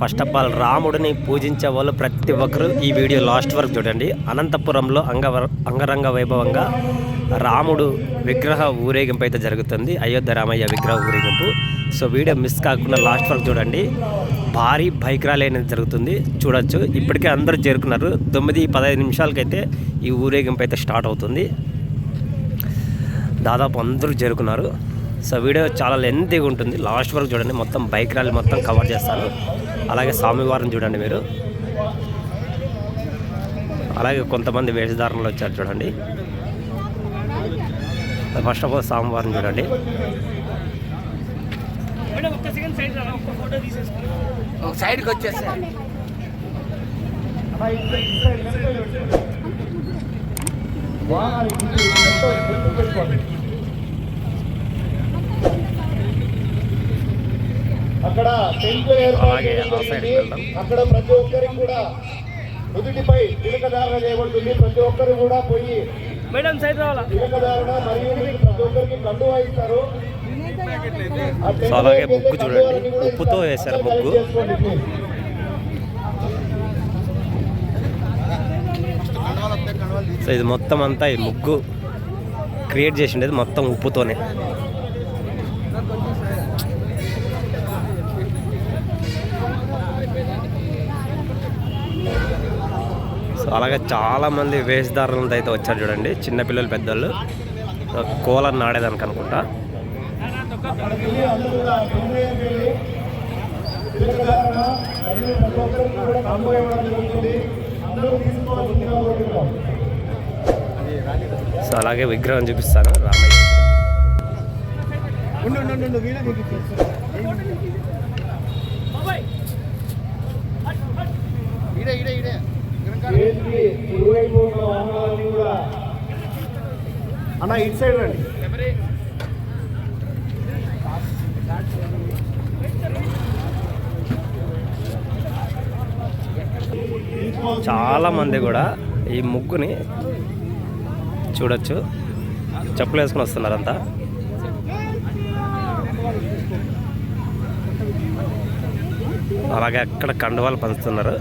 First of all రాముడిని పూజించే వాళ్ళు ప్రతి ఒక్కరూ ఈ వీడియో లాస్ట్ వరకు చూడండి. అనంతపురంలో అంగవర అంగరంగ వైభవంగా రాముడు విగ్రహ ఊరేగింపు అయితే జరుగుతుంది. అయోధ్య రామయ్య విగ్రహ ఊరేగింపు. సో వీడియో మిస్ కాకుండా లాస్ట్ వరకు చూడండి. భారీ బైక్ ర్యాలీ అనేది జరుగుతుంది. చూడొచ్చు. ఇప్పటికే అందరూ చేరుకున్నారు. తొమ్మిది పదహైదు నిమిషాలకైతే ఈ ఊరేగింపు అయితే స్టార్ట్ అవుతుంది. దాదాపు అందరూ చేరుకున్నారు. సో వీడియో చాలా లెంతీగా ఉంటుంది. లాస్ట్ వరకు చూడండి. మొత్తం బైక్ ర్యాలీ మొత్తం కవర్ చేస్తాను. అలాగే స్వామివారిని చూడండి మీరు. అలాగే కొంతమంది వేషధారణలు వచ్చారు చూడండి. ఫస్ట్ ఆఫ్ ఆల్ స్వామివారిని చూడండి. ఒక సైడ్కి వచ్చేస్తా. అక్కడ టెంట్ ఏర్పాటు జరిగింది. అక్కడ ప్రతి ఒక్కరికి కూడా నుదుటిపై తిలకధారణ చేయబడుతుంది ప్రతి ఒక్కరు కూడా పోయి మేడం సైడ్ రావాలా తిలకధారణ మరియు ప్రతి ఒక్కరికి కండు వాయిస్తారు సో అలాగే ముగ్గు చూడండి. ఉప్పుతో. వేశారు ముగ్గు. సో ఇది మొత్తం అంతా ఈ ముగ్గు క్రియేట్ చేసి ఉండేది మొత్తం ఉప్పుతోనే సో అలాగే చాలా మంది వేషధారణలతో అయితే వచ్చారు చూడండి. చిన్నపిల్లలు పెద్దోళ్ళు. కోలని నాడేదానికి అనుకుంటా. సో అలాగే విగ్రహం చూపిస్తాను. రామయ్య ఇడే ఇడే ఇడే ఇరువైపు ఉన్న వాహనాలన్నీ కూడా అన్న ఇటు సైడ్ రండి. చాలా మంది కూడా ఈ ముగ్గుని చూడొచ్చు. చెప్పులు వేసుకుని వస్తున్నారంతా. అలాగే అక్కడ కండువాలు పంచుతున్నారు.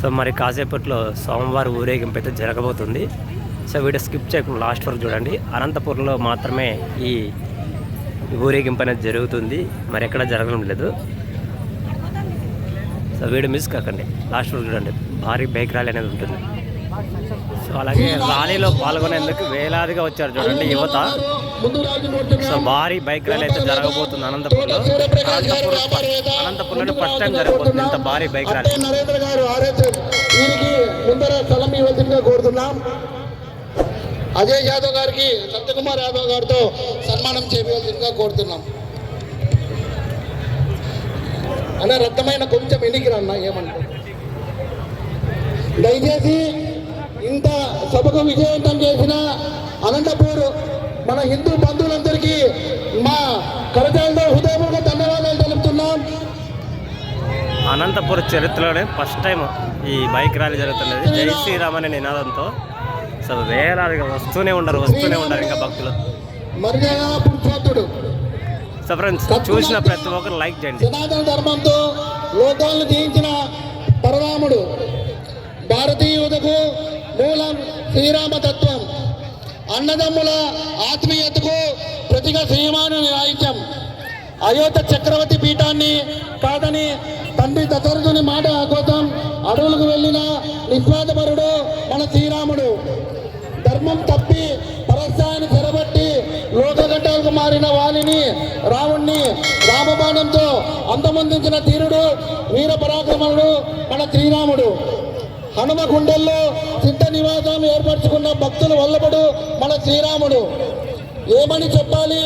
సో మరి కాసేపట్లో సోమవారం ఊరేగింపు అయితే జరగబోతుంది. సో వీడియో స్కిప్ చేయకుండా లాస్ట్ వరకు చూడండి. అనంతపురంలో మాత్రమే ఈ ఊరేగింపు అనేది జరుగుతుంది. మరి ఎక్కడ జరగడం లేదు. సో వీడియో మిస్ కాకండి. లాస్ట్ వరకు చూడండి. భారీ బైక్ ర్యాలీ అనేది ఉంటుంది. సో అలాగే ర్యాలీలో పాల్గొనేందుకు వేలాదిగా వచ్చారు చూడండి యువత. సో భారీ బైక్ ర్యాలీ అయితే జరగబోతుంది అనంతపురంలో. అనంతపురం అనంతపురంలో ఫస్ట్ టైం జరగబోతుంది ఇంత భారీ బైక్ ర్యాలీ. నరేంద్ర గారు స్థలం ఇవ్వాల్సిందిగా కోరుతున్నాం. అజయ్ యాదవ్ గారికి సత్యకుమార్ యాదవ్ గారితో సన్మానం చేయవలసిందిగా కోరుతున్నాం. అన్న రక్తమైన కొంచెం ఎన్నికి రన్న ఏమంటారు? దయచేసి ఇంత సభకు విజయవంతం చేసిన అనంతపూర్ మన హిందూ బంధువులందరికీ మా కరజాలతో హృదయపూర్వక ధన్యవాదాలు తెలుపుతున్నాం. అనంతపురం చరిత్రలోనే ఫస్ట్ టైం ఈ బైక్ ర్యాలీ జరుగుతున్నది. జై శ్రీరామ్. అనే నినాదంతో. సో వేలాదిగా వస్తూనే ఉండరు వస్తూనే ఉండరు ఇంకా భక్తులు. సో ఫ్రెండ్స్ చూసిన ప్రతి ఒక్కరు లైక్ చేయండి. సనాతన ధర్మంతో లోకాలను జయించిన పరరాముడు భారతీయులకు మూలం శ్రీరామ తత్వం అన్నదమ్ముల ఆత్మీయతకు ప్రతిగా శ్రీమాను రాహిత్యం అయోధ్య చక్రవర్తి పీఠాన్ని కాదని తండ్రి దశరథుని మాట కోసం అడవులకు వెళ్ళిన నిస్వార్థపరుడు మన శ్రీరాముడు. ధర్మం తప్పి పరస్థాయిని చెరబట్టి లోకగడ్డలకు మారిన వాలిని రావుణ్ణి రామబాణంతో అంతమొందించిన తీరుడు వీర పరాక్రమణుడు మన శ్రీరాముడు. హనుమ గుండెల్లో సిద్ధ నివాసం ఏర్పరచుకున్న భక్తులు వల్లభుడు మన శ్రీరాముడు. ఏమని చెప్పాలి?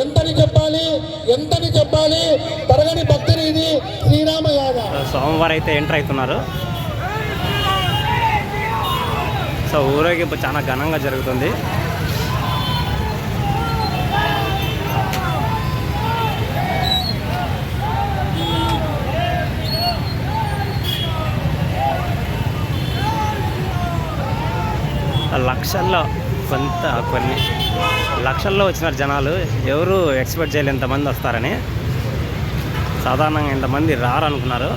ఎంతని చెప్పాలి? ఎంతని చెప్పాలి? తరగని భక్తులు ఇది శ్రీరామ యాగ. సోమవారం అయితే ఎంటర్ అవుతున్నారు. సో ఊరేగింపు చాలా ఘనంగా జరుగుతుంది. లక్షల్లో కొంత కొన్ని లక్షల్లో వచ్చినారు జనాలు ఎవరు ఎక్స్పెక్ట్ చేయలేదు ఇంతమంది వస్తారని సాధారణంగా ఇంతమంది రారనుకున్నారు.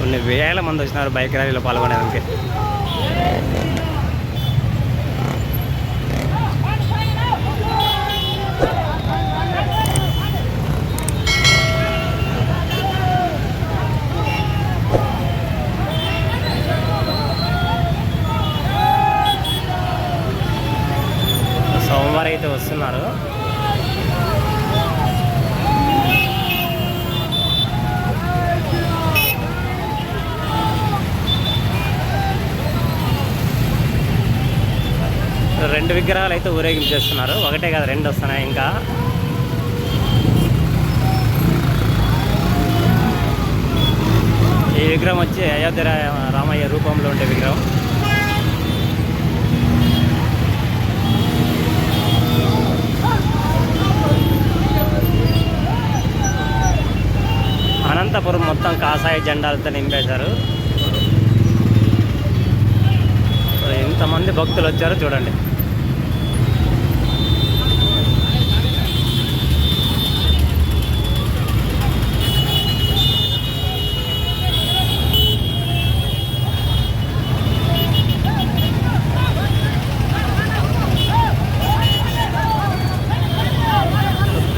కొన్ని వేల మంది వచ్చినారు బైక్ ర్యాలీలో పాల్గొనేదానికి. రెండు విగ్రహాలు అయితే ఊరేగించేస్తున్నారు. ఒకటే కదా రెండు వస్తున్నాయి ఇంకా. ఈ విగ్రహం వచ్చి అయోధ్య రామయ్య రూపంలో ఉండే విగ్రహం. అనంతపురం మొత్తం కాషాయ జెండాలతో నింపేశారు. ఇంతమంది భక్తులు వచ్చారో చూడండి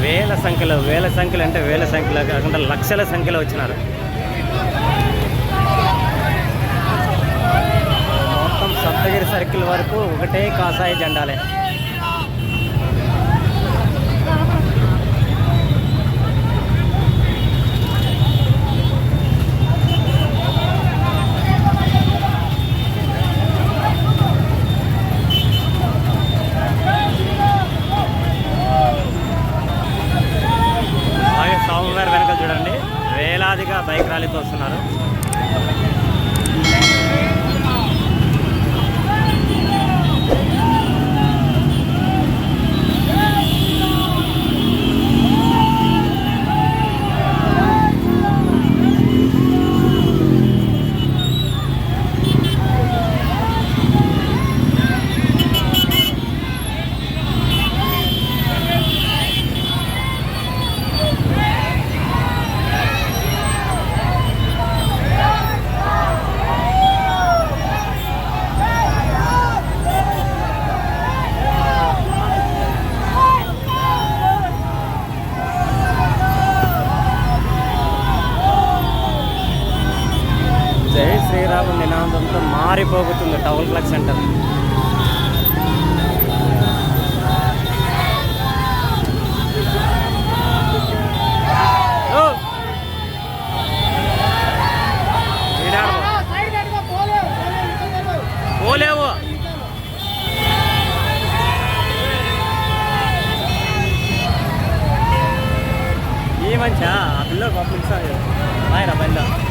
వేల సంఖ్యలో వేల సంఖ్యలో అంటే వేల సంఖ్యలో కాకుండా లక్షల సంఖ్యలో వచ్చినారు. మొత్తం సప్తగిరి సర్కిల్ వరకు ఒకటే కాషాయ జెండాలే. Town clock centre. పోలేవు. ఈ మంచా ఆ పిల్లలు పంపిస్తాను ఆయన బండి.